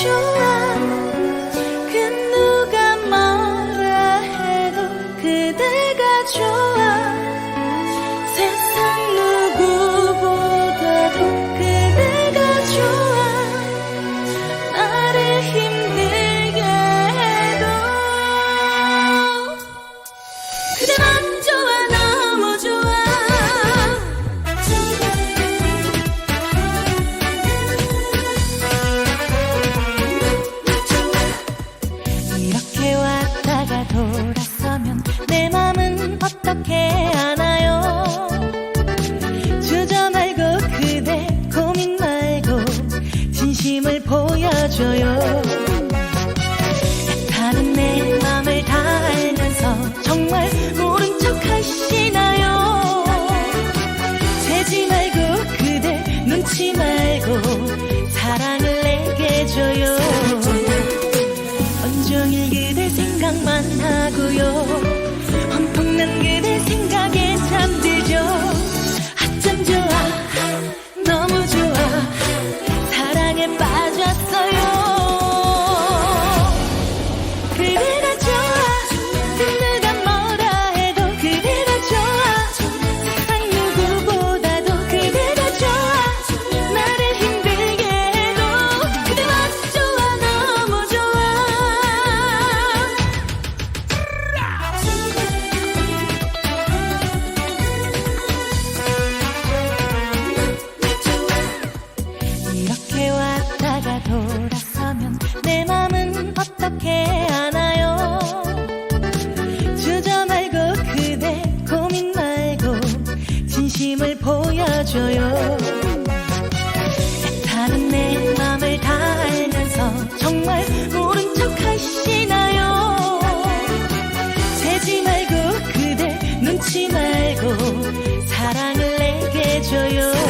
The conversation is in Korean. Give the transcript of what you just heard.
좋아. 그 누가 뭐라 해도 그대가 알려줘요 다른 내 맘을 다 알면서 정말 모른 척 하시나요 세지 말고 그대 눈치 말고 사랑을 내게 줘요 온종일 그대 생각만 하 보여줘요. 애타는 내 맘을 다 알면서 정말 모른 척 하시나요? 세지 말고 그대 눈치 말고 사랑을 내게 줘요